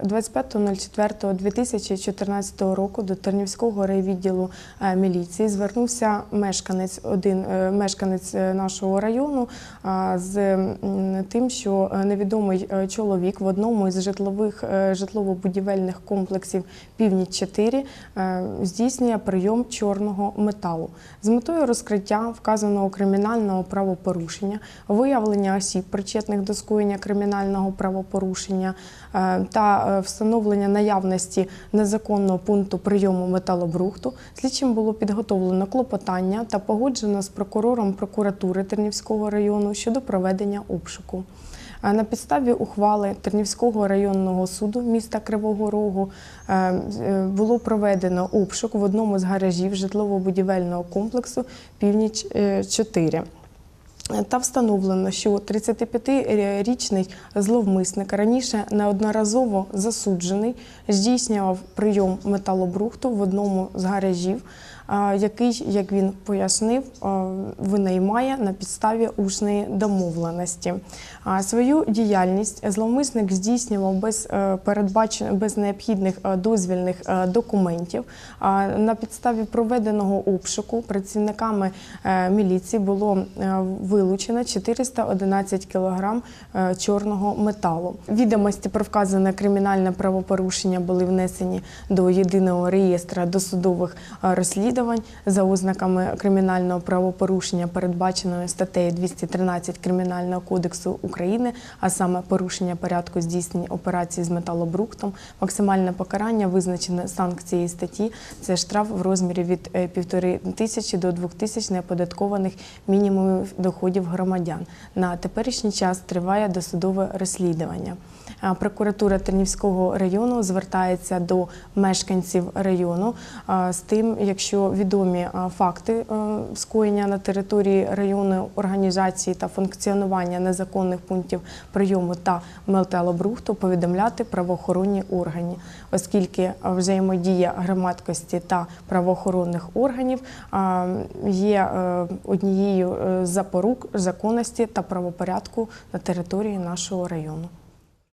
25.04.2014 року до Тернівського райвідділу е, міліції звернувся мешканець, один е, мешканець е, нашого району з тим, що невідомий чоловік в одному із житлових житлово-будівельних комплексів Північ 4 е, здійснює прийом чорного металу. З метою розкриття вказаного кримінального правопорушення, виявлення осіб, причетних до скоєння кримінального правопорушення е, е, встановлення наявності незаконного пункту прийому металобрухту. Слідчим було підготовлено клопотання та погоджено з прокурором прокуратури Тернівського району щодо проведення обшуку. На підставі ухвали Тернівського районного суду міста Кривого Рогу е, е, було проведено обшук в одному з гаражів житлово-будівельного комплексу Північ е, 4 та встановлено, що 35-річний зловмисник раніше неодноразово засуджений здійснював прийом металобрухту в одному з гаражів, який, як він пояснив, винаймає на підставі усної домовленості. Свою діяльність зловмисник здійснював без е, передбачених без необхідних е, дозвільних е, документів. На підставі проведеного обшуку працівниками міліції було вилучено 411 кг чорного металу. Відомості про вказане кримінальне правопорушення були внесені до єдиного реєстра досудових е, розслідувань за ознаками кримінального правопорушення, передбаченої статтею 213 Кримінального кодексу України, а саме порушення порядку здійснення операції з металобрухтом. Максимальне покарання визначене санкцією статті це штраф в розмірі від е, півтори тисячі до двох тисяч неоподаткованих мінімумів доходів громадян. На теперішній час триває досудове розслідування. Прокуратура Тернівського району звертається до мешканців району з тим, якщо відомі факти е, скоєння на території району організації та функціонування незаконних пунктів прийому та металобрухту, повідомляти правоохоронні органи, оскільки взаємодія громадськості та правоохоронних органів є е, однією е, з запорук законності та правопорядку на території нашого району.